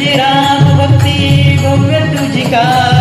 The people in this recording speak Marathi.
तुझी राम भक्ती गोव्य तुझी का